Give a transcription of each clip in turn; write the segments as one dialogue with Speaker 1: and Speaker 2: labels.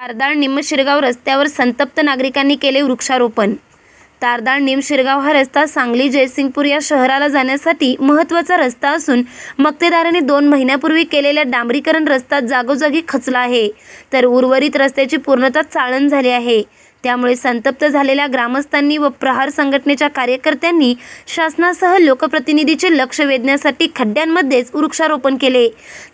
Speaker 1: तारदाळ निमशिरगाव रस्त्यावर संतप्त नागरिकांनी केले वृक्षारोपण. तारदाळ निमशिरगाव हा रस्ता सांगली जयसिंगपूर या शहराला जाण्यासाठी महत्त्वाचा रस्ता असून मक्तेदाराने दोन महिन्यापूर्वी केलेल्या डांबरीकरण रस्ता जागोजागी खचला आहे. तर उर्वरित रस्त्याची पूर्णतः चाळण झाली आहे. त्यामुळे संतप्त झालेल्या ग्रामस्थांनी व प्रहार संघटनेच्या कार्यकर्त्यांनी शासनासह लोकप्रतिनिधीचे लक्ष वेधण्यासाठी खड्ड्यांमध्येच वृक्षारोपण केले.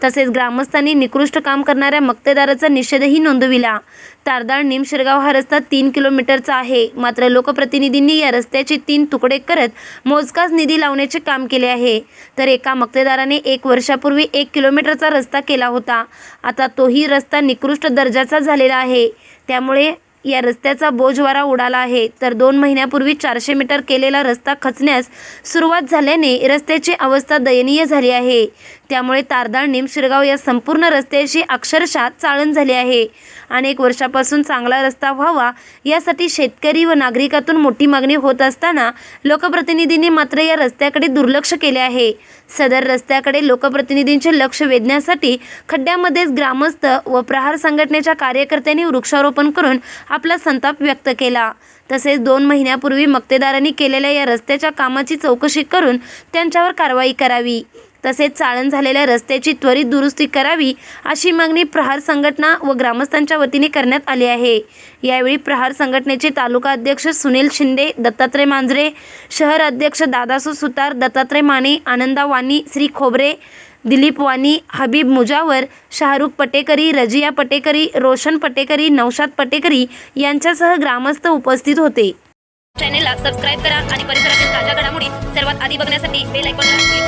Speaker 1: तसेच ग्रामस्थांनी निकृष्ट काम करणाऱ्या मक्तेदाराचा निषेधही नोंदविला. तारदाळ निमशिरगाव हा रस्ता तीन किलोमीटरचा आहे. मात्र लोकप्रतिनिधींनी या रस्त्याचे तीन तुकडे करत मोजकाच निधी लावण्याचे काम केले आहे. तर एका मक्तेदाराने एक वर्षापूर्वी एक किलोमीटरचा रस्ता केला होता. आता तोही रस्ता निकृष्ट दर्जाचा झालेला आहे. त्यामुळे या रस्त्याचा बोजवारा उडाला आहे. तर दोन महिन्यापूर्वी चारशे मीटर केलेला रस्ता खचण्यास सुरुवात झाल्याने रस्त्याची अवस्था दयनीय झाली आहे. त्यामुळे तारदाळ निमशिरगाव या संपूर्ण रस्त्याची अक्षरशः चाळण झाली आहे. अनेक वर्षापासून चांगला रस्ता व्हावा यासाठी शेतकरी व नागरिकातून मोठी मागणी होत असताना लोकप्रतिनिधींनी मात्र या रस्त्याकडे दुर्लक्ष केले आहे. सदर रस्त्याकडे लोकप्रतिनिधींचे लक्ष वेधण्यासाठी खड्ड्यामध्येच ग्रामस्थ व प्रहार संघटनेच्या कार्यकर्त्यांनी वृक्षारोपण करून आपला संताप व्यक्त केला. तसेच दोन महिन्यापूर्वी मक्तेदारांनी केलेल्या या रस्त्याच्या कामाची चौकशी करून त्यांच्यावर कारवाई करावी. तसेच चाळण झालेल्या रस्त्याची त्वरित दुरुस्ती करावी अशी मागणी प्रहार संघटना व ग्रामस्थांच्या वतीने करण्यात आली आहे. यावेळी प्रहार संघटनेचे तालुका अध्यक्ष सुनील शिंदे दत्तात्रय मांजरे शहर अध्यक्ष दादासू सुतार दत्तात्रय माने आनंदा वानी श्री खोबरे दिलीप वानी हबीब मुजावर शाहरुख पटेकरी रजिया पटेकरी रोशन पटेकरी नौशाद पटेकरी यांच्यासह ग्रामस्थ उपस्थित होते.
Speaker 2: चॅनेलला सबस्क्राईब करा आणि परिसरातील ताज्या घडामोडी सर्वात आधी बघण्यासाठी बेल आयकॉनला